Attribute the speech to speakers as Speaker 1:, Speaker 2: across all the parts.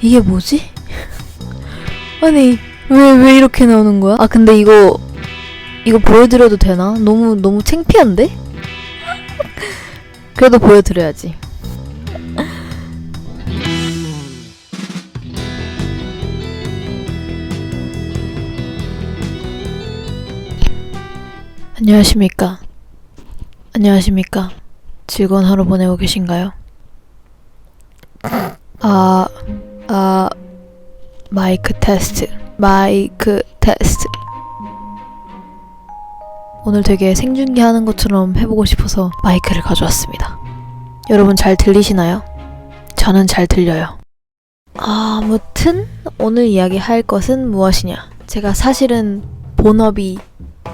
Speaker 1: 이게 뭐지? 아니 왜 왜 이렇게 나오는 거야? 아 근데 이거 이거 보여드려도 되나? 너무 너무 창피한데? 그래도 보여드려야지. 안녕하십니까? 안녕하십니까? 즐거운 하루 보내고 계신가요? 아, 아, 마이크 테스트. 마이크 테스트. 오늘 되게 생중계 하는 것처럼 해보고 싶어서 마이크를 가져왔습니다. 여러분 잘 들리시나요? 저는 잘 들려요. 아무튼 오늘 이야기할 것은 무엇이냐? 제가 사실은 본업이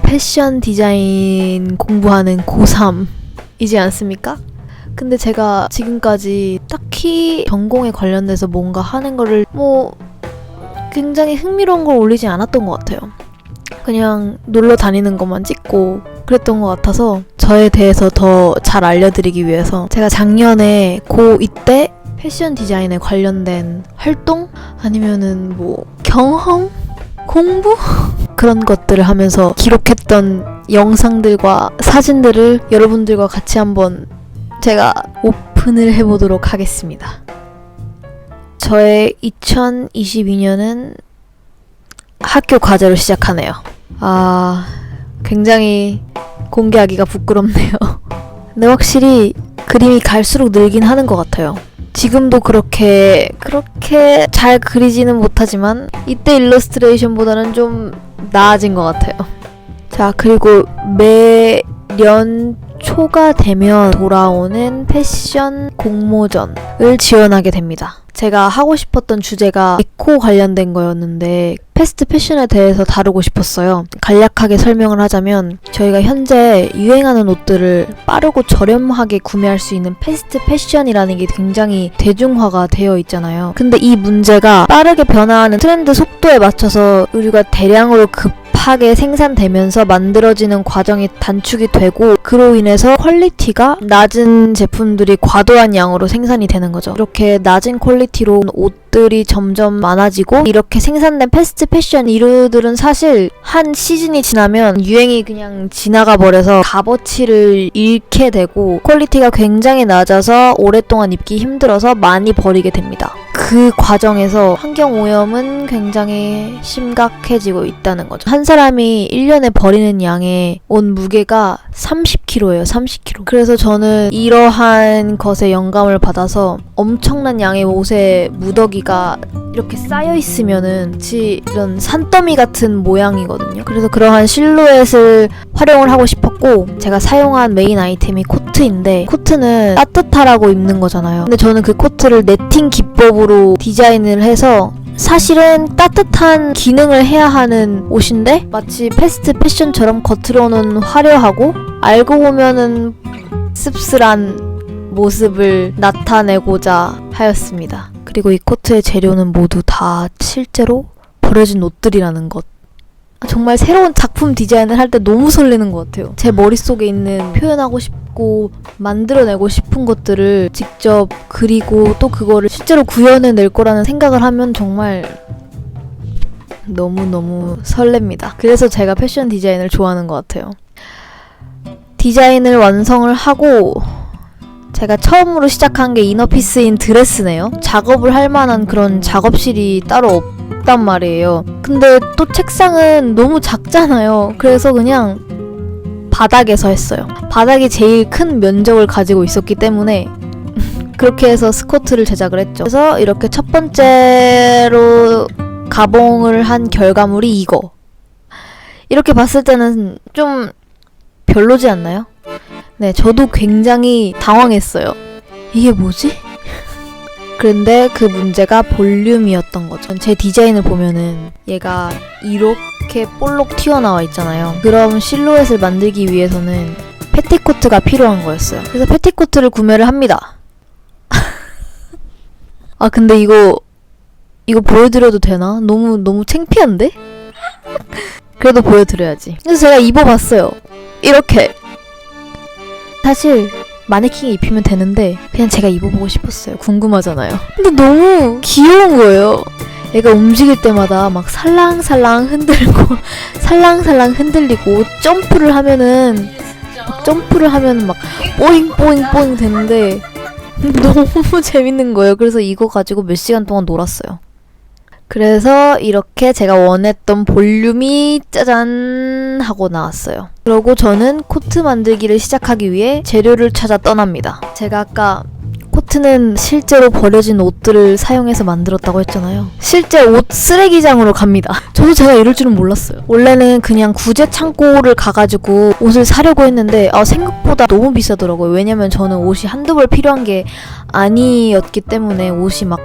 Speaker 1: 패션 디자인 공부하는 고3이지 않습니까? 근데 제가 지금까지 딱히 전공에 관련돼서 뭔가 하는 거를 뭐 굉장히 흥미로운 걸 올리지 않았던 것 같아요. 그냥 놀러 다니는 것만 찍고 그랬던 것 같아서 저에 대해서 더 잘 알려드리기 위해서 제가 작년에 고2 때 패션 디자인에 관련된 활동 아니면은 뭐 경험 공부 그런 것들을 하면서 기록했던 영상들과 사진들을 여러분들과 같이 한번 제가 오픈을 해보도록 하겠습니다. 저의 2022년은 학교 과제로 시작하네요. 아, 굉장히 공개하기가 부끄럽네요. 근데 확실히 그림이 갈수록 늘긴 하는 것 같아요. 지금도 그렇게 그렇게 잘 그리지는 못하지만 이때 일러스트레이션보다는 좀 나아진 것 같아요. 자 그리고 매 년 초가 되면 돌아오는 패션 공모전을 지원하게 됩니다. 제가 하고 싶었던 주제가 에코 관련된 거였는데 패스트 패션에 대해서 다루고 싶었어요. 간략하게 설명을 하자면 저희가 현재 유행하는 옷들을 빠르고 저렴하게 구매할 수 있는 패스트 패션이라는 게 굉장히 대중화가 되어 있잖아요. 근데 이 문제가 빠르게 변화하는 트렌드 속도에 맞춰서 의류가 대량으로 급 하게 생산되면서 만들어지는 과정이 단축이 되고 그로 인해서 퀄리티가 낮은 제품들이 과도한 양으로 생산이 되는 거죠. 이렇게 낮은 퀄리티로 옷들이 점점 많아지고 이렇게 생산된 패스트 패션 이루들은 사실 한 시즌이 지나면 유행이 그냥 지나가 버려서 값어치를 잃게 되고 퀄리티가 굉장히 낮아서 오랫동안 입기 힘들어서 많이 버리게 됩니다. 그 과정에서 환경 오염은 굉장히 심각해지고 있다는 거죠. 한 사람이 1년에 버리는 양의 옷 무게가 30kg예요, 30kg. 그래서 저는 이러한 것에 영감을 받아서 엄청난 양의 옷에 무더기가 이렇게 쌓여 있으면은 마치 이런 산더미 같은 모양이거든요. 그래서 그러한 실루엣을 활용을 하고 싶었고 제가 사용한 메인 아이템이 코트인데 코트는 따뜻하라고 입는 거잖아요. 근데 저는 그 코트를 네팅 기법으로 디자인을 해서 사실은 따뜻한 기능을 해야 하는 옷인데 마치 패스트 패션처럼 겉으로는 화려하고 알고 보면은 씁쓸한 모습을 나타내고자 하였습니다. 그리고 이 코트의 재료는 모두 다 실제로 버려진 옷들이라는 것. 아, 정말 새로운 작품 디자인을 할 때 너무 설레는 것 같아요. 제 머릿속에 있는 표현하고 싶고 만들어내고 싶은 것들을 직접 그리고 또 그거를 실제로 구현해낼 거라는 생각을 하면 정말 너무너무 설렙니다. 그래서 제가 패션 디자인을 좋아하는 것 같아요. 디자인을 완성을 하고 제가 처음으로 시작한 게 이너피스인 드레스네요. 작업을 할 만한 그런 작업실이 따로 없 단 말이에요. 근데 또 책상은 너무 작잖아요. 그래서 그냥 바닥에서 했어요. 바닥이 제일 큰 면적을 가지고 있었기 때문에 그렇게 해서 스커트를 제작을 했죠. 그래서 이렇게 첫 번째로 가봉을 한 결과물이 이거. 이렇게 봤을 때는 좀 별로지 않나요? 네, 저도 굉장히 당황했어요. 이게 뭐지? 그런데 그 문제가 볼륨이었던 거죠. 제 디자인을 보면은 얘가 이렇게 볼록 튀어나와 있잖아요. 그럼 실루엣을 만들기 위해서는 패티코트가 필요한 거였어요. 그래서 패티코트를 구매를 합니다. 아, 근데 이거 이거 보여드려도 되나? 너무 너무 창피한데? 그래도 보여드려야지. 그래서 제가 입어봤어요. 이렇게 사실 마네킹이 입히면 되는데 그냥 제가 입어보고 싶었어요. 궁금하잖아요. 근데 너무 귀여운 거예요. 애가 움직일 때마다 막 살랑살랑 흔들고 살랑살랑 흔들리고 점프를 하면은 점프를 하면 막 뽀잉 뽀잉 뽀잉 되는데 너무 재밌는 거예요. 그래서 이거 가지고 몇 시간 동안 놀았어요. 그래서 이렇게 제가 원했던 볼륨이 짜잔 하고 나왔어요. 그러고 저는 코트 만들기를 시작하기 위해 재료를 찾아 떠납니다. 제가 아까 코트는 실제로 버려진 옷들을 사용해서 만들었다고 했잖아요. 실제 옷 쓰레기장으로 갑니다. 저도 제가 이럴 줄은 몰랐어요. 원래는 그냥 구제 창고를 가가지고 옷을 사려고 했는데 아, 생각보다 너무 비싸더라고요. 왜냐면 저는 옷이 한두 벌 필요한 게 아니었기 때문에 옷이 막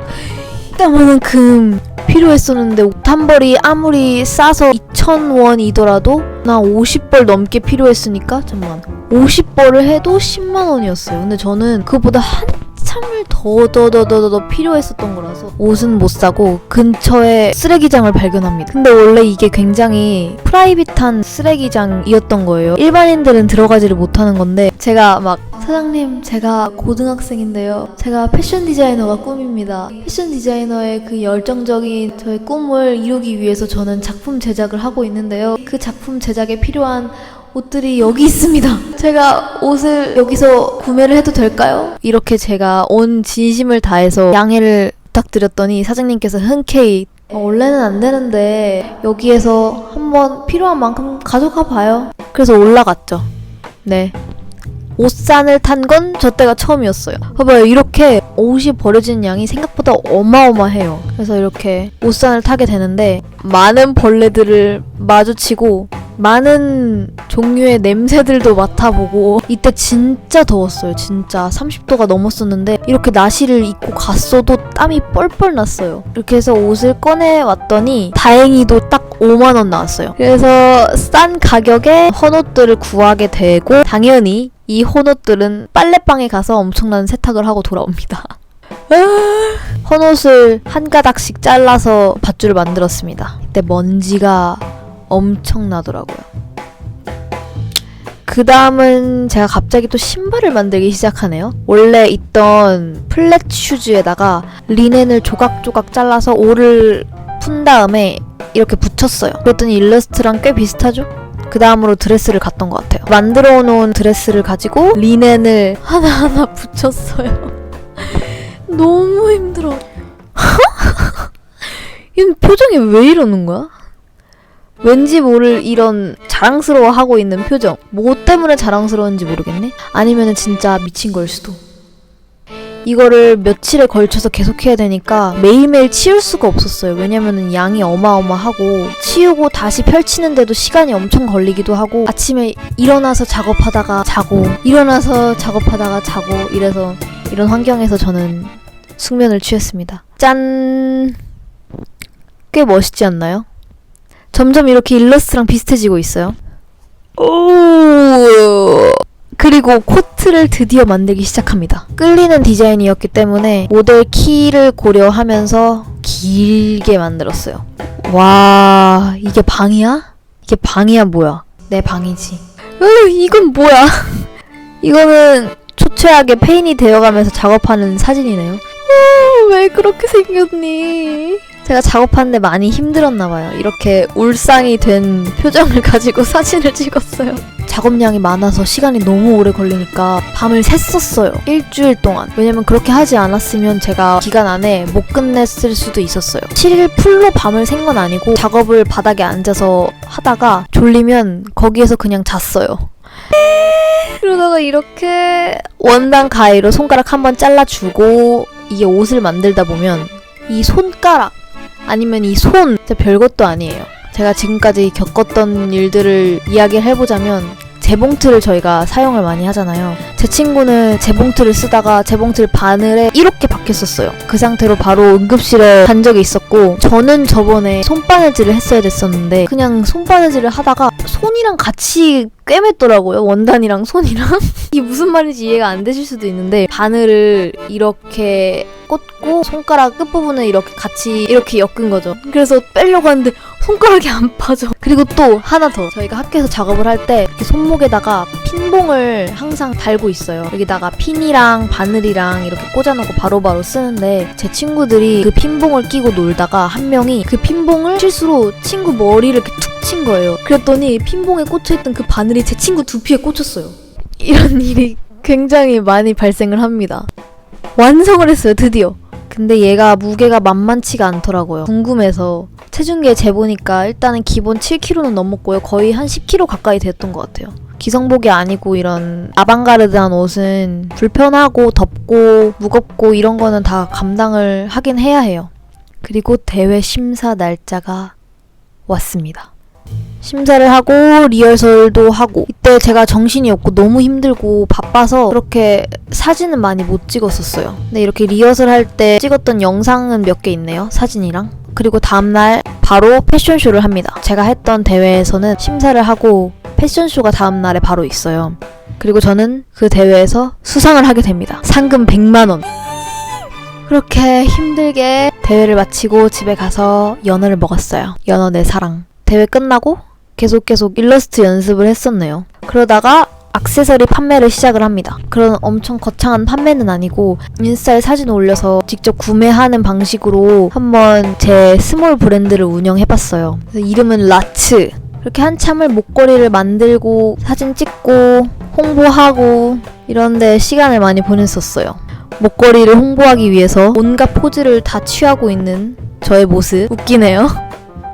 Speaker 1: 때만큼 필요했었는데 옷한 벌이 아무리 싸서 2,000원이더라도 나 50벌 넘게 필요했으니까 잠깐만 50벌을 해도 10만 원이었어요. 근데 저는 그보다 한참을 더 더 더 더 더 필요했었던 거라서 옷은 못 사고 근처에 쓰레기장을 발견합니다. 근데 원래 이게 굉장히 프라이빗한 쓰레기장이었던 거예요. 일반인들은 들어가지를 못하는 건데 제가 막 사장님 제가 고등학생인데요. 제가 패션 디자이너가 꿈입니다. 패션 디자이너의 그 열정적인 저의 꿈을 이루기 위해서 저는 작품 제작을 하고 있는데요. 그 작품 제작에 필요한 옷들이 여기 있습니다. 제가 옷을 여기서 구매를 해도 될까요? 이렇게 제가 온 진심을 다해서 양해를 부탁드렸더니 사장님께서 흔쾌히 어, 원래는 안 되는데 여기에서 한번 필요한 만큼 가져가 봐요. 그래서 올라갔죠. 네. 옷산을 탄 건 저 때가 처음이었어요. 봐봐요. 이렇게 옷이 버려지는 양이 생각보다 어마어마해요. 그래서 이렇게 옷산을 타게 되는데 많은 벌레들을 마주치고 많은 종류의 냄새들도 맡아보고 이때 진짜 더웠어요. 진짜 30도가 넘었었는데 이렇게 나시를 입고 갔어도 땀이 뻘뻘 났어요. 이렇게 해서 옷을 꺼내 왔더니 다행히도 딱 5만 원 나왔어요. 그래서 싼 가격에 헌옷들을 구하게 되고 당연히 이 헌옷들은 빨래방에 가서 엄청난 세탁을 하고 돌아옵니다. 헌옷을 한 가닥씩 잘라서 밧줄을 만들었습니다. 이때 먼지가 엄청나더라고요. 그 다음은 제가 갑자기 또 신발을 만들기 시작하네요. 원래 있던 플랫 슈즈에다가 리넨을 조각조각 잘라서 올을 푼 다음에 이렇게 붙였어요. 그랬더니 일러스트랑 꽤 비슷하죠? 그 다음으로 드레스를 갔던 것 같아요. 만들어 놓은 드레스를 가지고 리넨을 하나하나 붙였어요. 너무 힘들어. 이 표정이 왜 이러는 거야? 왠지 모를 이런 자랑스러워하고 있는 표정. 뭐 때문에 자랑스러운지 모르겠네? 아니면은 진짜 미친 걸 수도. 이거를 며칠에 걸쳐서 계속 해야 되니까 매일매일 치울 수가 없었어요. 왜냐면은 양이 어마어마하고 치우고 다시 펼치는데도 시간이 엄청 걸리기도 하고 아침에 일어나서 작업하다가 자고 일어나서 작업하다가 자고 이래서 이런 환경에서 저는 숙면을 취했습니다. 짠! 꽤 멋있지 않나요? 점점 이렇게 일러스트랑 비슷해지고 있어요. 오! 그리고 코트를 드디어 만들기 시작합니다. 끌리는 디자인이었기 때문에 모델 키를 고려하면서 길게 만들었어요. 와, 이게 방이야? 이게 방이야 뭐야? 내 방이지. 으, 이건 뭐야? 이거는 초췌하게 페인이 되어가면서 작업하는 사진이네요. 어, 왜 그렇게 생겼니? 제가 작업하는데 많이 힘들었나 봐요. 이렇게 울상이 된 표정을 가지고 사진을 찍었어요. 작업량이 많아서 시간이 너무 오래 걸리니까 밤을 샜었어요. 일주일 동안. 왜냐면 그렇게 하지 않았으면 제가 기간 안에 못 끝냈을 수도 있었어요. 7일 풀로 밤을 샌 건 아니고 작업을 바닥에 앉아서 하다가 졸리면 거기에서 그냥 잤어요. 그러다가 이렇게 원단 가위로 손가락 한번 잘라주고 이게 옷을 만들다 보면 이 손가락 아니면 이 손 진짜 별것도 아니에요. 제가 지금까지 겪었던 일들을 이야기를 해보자면 재봉틀을 저희가 사용을 많이 하잖아요. 제 친구는 재봉틀을 쓰다가 재봉틀 바늘에 이렇게 박혔었어요. 그 상태로 바로 응급실에 간 적이 있었고 저는 저번에 손바느질을 했어야 됐었는데 그냥 손바느질을 하다가 손이랑 같이 꿰맸더라고요. 원단이랑 손이랑. 이게 무슨 말인지 이해가 안 되실 수도 있는데 바늘을 이렇게 꽂고 손가락 끝부분을 이렇게 같이 이렇게 엮은 거죠. 그래서 빼려고 하는데 손가락이 안 빠져. 그리고 또 하나 더. 저희가 학교에서 작업을 할 때 이렇게 손목에다가 핀봉을 항상 달고 있어요. 여기다가 핀이랑 바늘이랑 이렇게 꽂아놓고 바로바로 쓰는데 제 친구들이 그 핀봉을 끼고 놀다가 한 명이 그 핀봉을 실수로 친구 머리를 이렇게 툭 친 거예요. 그랬더니 핀봉에 꽂혀있던 그 바늘이 제 친구 두피에 꽂혔어요. 이런 일이 굉장히 많이 발생을 합니다. 완성을 했어요, 드디어. 근데 얘가 무게가 만만치가 않더라고요. 궁금해서 체중계 재보니까 일단은 기본 7kg는 넘었고요. 거의 한 10kg 가까이 됐던 것 같아요. 기성복이 아니고 이런 아방가르드한 옷은 불편하고 덥고 무겁고 이런 거는 다 감당을 하긴 해야 해요. 그리고 대회 심사 날짜가 왔습니다. 심사를 하고 리허설도 하고 이때 제가 정신이 없고 너무 힘들고 바빠서 그렇게 사진은 많이 못 찍었었어요. 근데 이렇게 리허설 할 때 찍었던 영상은 몇 개 있네요. 사진이랑. 그리고 다음날 바로 패션쇼를 합니다. 제가 했던 대회에서는 심사를 하고 패션쇼가 다음날에 바로 있어요. 그리고 저는 그 대회에서 수상을 하게 됩니다. 상금 100만원. 그렇게 힘들게 대회를 마치고 집에 가서 연어를 먹었어요. 연어 내 사랑. 대회 끝나고 계속 계속 일러스트 연습을 했었네요. 그러다가 액세서리 판매를 시작을 합니다. 그런 엄청 거창한 판매는 아니고 인스타에 사진 올려서 직접 구매하는 방식으로 한번 제 스몰 브랜드를 운영해봤어요. 이름은 라츠. 이렇게 한참을 목걸이를 만들고 사진 찍고 홍보하고 이런데 시간을 많이 보냈었어요. 목걸이를 홍보하기 위해서 온갖 포즈를 다 취하고 있는 저의 모습 웃기네요.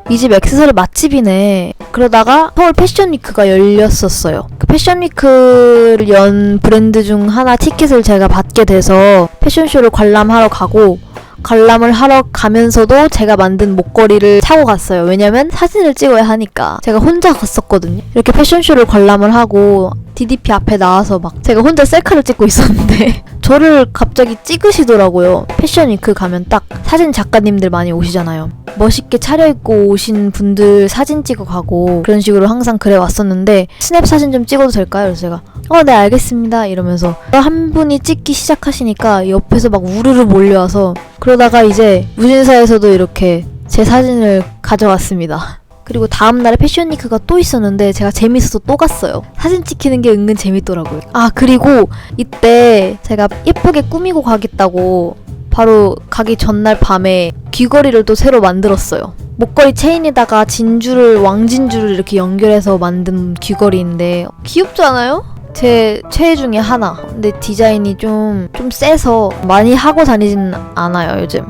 Speaker 1: 이 집 액세서리 맛집이네. 그러다가 서울 패션위크가 열렸었어요. 그 패션위크를 연 브랜드 중 하나 티켓을 제가 받게 돼서 패션쇼를 관람하러 가고 관람을 하러 가면서도 제가 만든 목걸이를 사고 갔어요. 왜냐면 사진을 찍어야 하니까. 제가 혼자 갔었거든요. 이렇게 패션쇼를 관람을 하고 DDP 앞에 나와서 막 제가 혼자 셀카를 찍고 있었는데 저를 갑자기 찍으시더라고요. 패션위크 가면 딱 사진 작가님들 많이 오시잖아요. 멋있게 차려입고 오신 분들 사진 찍어 가고 그런 식으로 항상 그래 왔었는데 스냅 사진 좀 찍어도 될까요? 그래서 제가 어, 네, 알겠습니다. 이러면서 한 분이 찍기 시작하시니까 옆에서 막 우르르 몰려와서 그러다가 이제 무진사에서도 이렇게 제 사진을 가져왔습니다. 그리고 다음날에 패션위크가 또 있었는데 제가 재밌어서 또 갔어요. 사진 찍히는 게 은근 재밌더라고요. 아, 그리고 이때 제가 예쁘게 꾸미고 가겠다고 바로 가기 전날 밤에 귀걸이를 또 새로 만들었어요. 목걸이 체인에다가 진주를 왕진주를 이렇게 연결해서 만든 귀걸이인데 귀엽지 않아요? 제 최애 중에 하나. 근데 디자인이 좀, 좀 세서 많이 하고 다니진 않아요, 요즘.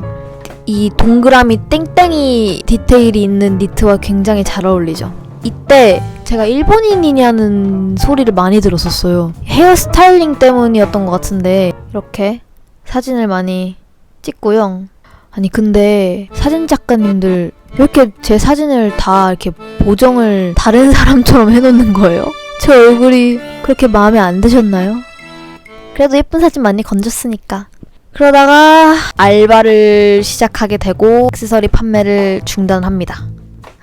Speaker 1: 이 동그라미 땡땡이 디테일이 있는 니트와 굉장히 잘 어울리죠. 이때 제가 일본인이냐는 소리를 많이 들었었어요. 헤어 스타일링 때문이었던 것 같은데, 이렇게 사진을 많이 찍고요. 아니, 근데 사진 작가님들 왜 이렇게 제 사진을 다 이렇게 보정을 다른 사람처럼 해놓는 거예요? 제 얼굴이 그렇게 마음에 안 드셨나요? 그래도 예쁜 사진 많이 건졌으니까. 그러다가 알바를 시작하게 되고 액세서리 판매를 중단합니다.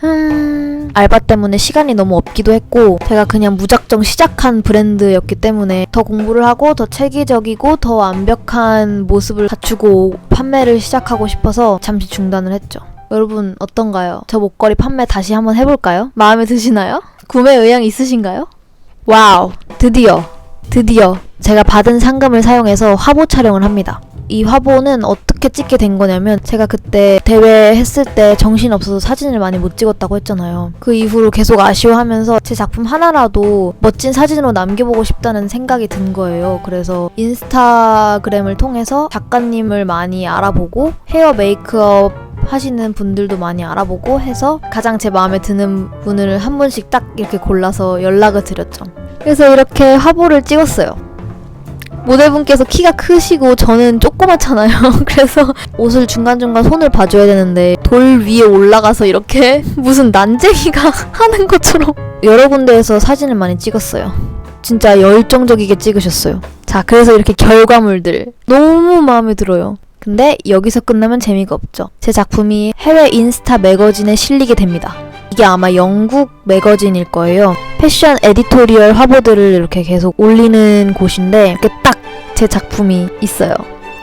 Speaker 1: 음, 알바 때문에 시간이 너무 없기도 했고 제가 그냥 무작정 시작한 브랜드였기 때문에 더 공부를 하고 더 체계적이고 더 완벽한 모습을 갖추고 판매를 시작하고 싶어서 잠시 중단을 했죠. 여러분 어떤가요? 저 목걸이 판매 다시 한번 해볼까요? 마음에 드시나요? 구매 의향 있으신가요? 와우, 드디어, 드디어 제가 받은 상금을 사용해서 화보 촬영을 합니다. 이 화보는 어떻게 찍게 된 거냐면 제가 그때 대회 했을 때 정신 없어서 사진을 많이 못 찍었다고 했잖아요. 그 이후로 계속 아쉬워하면서 제 작품 하나라도 멋진 사진으로 남겨보고 싶다는 생각이 든 거예요. 그래서 인스타그램을 통해서 작가님을 많이 알아보고 헤어 메이크업 하시는 분들도 많이 알아보고 해서 가장 제 마음에 드는 분을 한 분씩 딱 이렇게 골라서 연락을 드렸죠. 그래서 이렇게 화보를 찍었어요. 모델분께서 키가 크시고 저는 조그맣잖아요. 그래서 옷을 중간중간 손을 봐줘야 되는데 돌 위에 올라가서 이렇게 무슨 난쟁이가 하는 것처럼 여러 군데에서 사진을 많이 찍었어요. 진짜 열정적이게 찍으셨어요. 자, 그래서 이렇게 결과물들 너무 마음에 들어요. 근데 여기서 끝나면 재미가 없죠. 제 작품이 해외 인스타 매거진에 실리게 됩니다. 이게 아마 영국 매거진일 거예요. 패션 에디토리얼 화보들을 이렇게 계속 올리는 곳인데 이렇게 딱 제 작품이 있어요.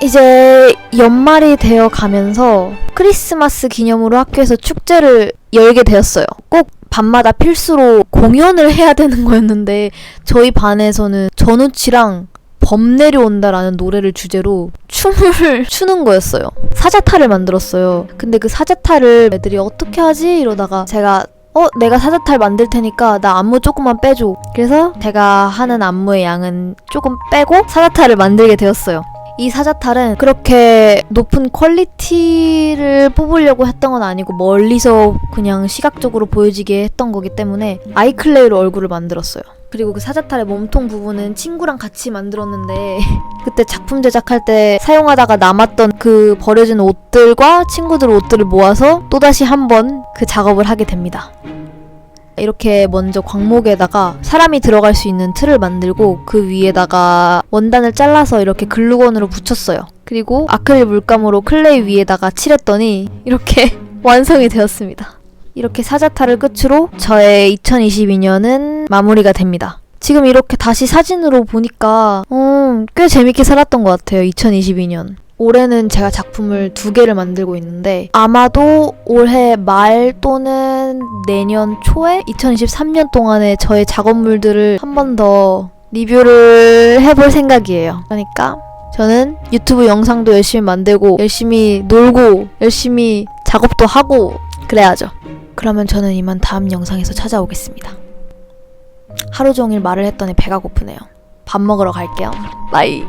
Speaker 1: 이제 연말이 되어 가면서 크리스마스 기념으로 학교에서 축제를 열게 되었어요. 꼭 밤마다 필수로 공연을 해야 되는 거였는데 저희 반에서는 전우치랑 범 내려온다라는 노래를 주제로 춤을 추는 거였어요. 사자타를 만들었어요. 근데 그 사자타를 애들이 어떻게 하지? 이러다가 제가 어, 내가 사자탈 만들 테니까 나 안무 조금만 빼줘. 그래서 제가 하는 안무의 양은 조금 빼고 사자탈을 만들게 되었어요. 이 사자탈은 그렇게 높은 퀄리티를 뽑으려고 했던 건 아니고 멀리서 그냥 시각적으로 보여지게 했던 거기 때문에 아이클레이로 얼굴을 만들었어요. 그리고 그 사자탈의 몸통 부분은 친구랑 같이 만들었는데 그때 작품 제작할 때 사용하다가 남았던 그 버려진 옷들과 친구들 옷들을 모아서 또다시 한번 그 작업을 하게 됩니다. 이렇게 먼저 광목에다가 사람이 들어갈 수 있는 틀을 만들고 그 위에다가 원단을 잘라서 이렇게 글루건으로 붙였어요. 그리고 아크릴 물감으로 클레이 위에다가 칠했더니 이렇게 완성이 되었습니다. 이렇게 사자타를 끝으로 저의 2022년은 마무리가 됩니다. 지금 이렇게 다시 사진으로 보니까 음, 꽤 재밌게 살았던 것 같아요. 2022년. 올해는 제가 작품을 두 개를 만들고 있는데 아마도 올해 말 또는 내년 초에 2023년 동안에 저의 작업물들을 한 번 더 리뷰를 해볼 생각이에요. 그러니까 저는 유튜브 영상도 열심히 만들고 열심히 놀고 열심히 작업도 하고 그래야죠. 그러면 저는 이만 다음 영상에서 찾아오겠습니다. 하루 종일 말을 했더니 배가 고프네요. 밥 먹으러 갈게요. 바이.